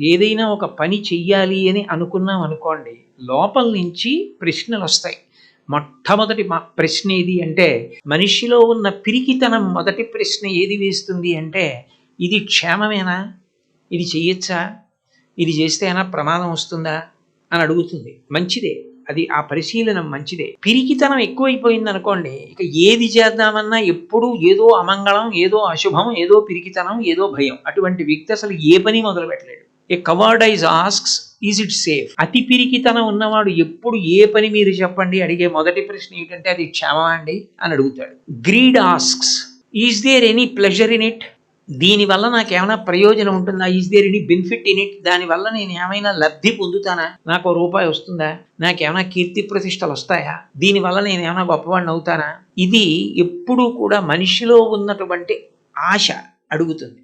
ఏదైనా ఒక పని చెయ్యాలి అని అనుకున్నాం అనుకోండి లోపల నుంచి ప్రశ్నలు వస్తాయి. మొట్టమొదటి మా ప్రశ్న ఏది అంటే మనిషిలో ఉన్న పిరికితనం మొదటి ప్రశ్న ఏది వేస్తుంది అంటే ఇది క్షేమమేనా? ఇది చెయ్యొచ్చా? ఇది చేస్తే అయినా ప్రమాదం వస్తుందా? అని అడుగుతుంది. మంచిదే. అది ఆ పరిశీలన మంచిదే. పిరికితనం ఎక్కువైపోయింది అనుకోండి ఇక ఏది చేద్దామన్నా ఎప్పుడూ ఏదో అమంగళం ఏదో అశుభం ఏదో పిరికితనం ఏదో భయం. అటువంటి వ్యక్తి అసలు ఏ పని మొదలు పెట్టలేడు ఏ cowardice asks is it safe? అతి పిరికితనం ఉన్నవాడు ఎప్పుడు ఏ పని మీరు చెప్పండి? అడిగే మొదటి ప్రశ్న ఏంటంటే అది క్షమా అండి అని అడుగుతాడు. Greed asks is there any pleasure in it? దీనివల్ల నాకు ఏమైనా ప్రయోజనం ఉంటుందా? Is there any benefit in it? దానివల్ల నేను ఏమైనా లబ్ధి పొందుతానా? నాకు ఓ రూపాయి వస్తుందా? నాకేమైనా కీర్తి ప్రతిష్టలు వస్తాయా? దీనివల్ల నేను ఏమైనా గొప్పవాడిని అవుతానా? ఇది ఎప్పుడూ కూడా మనిషిలో ఉన్నటువంటి ఆశ అడుగుతుంది.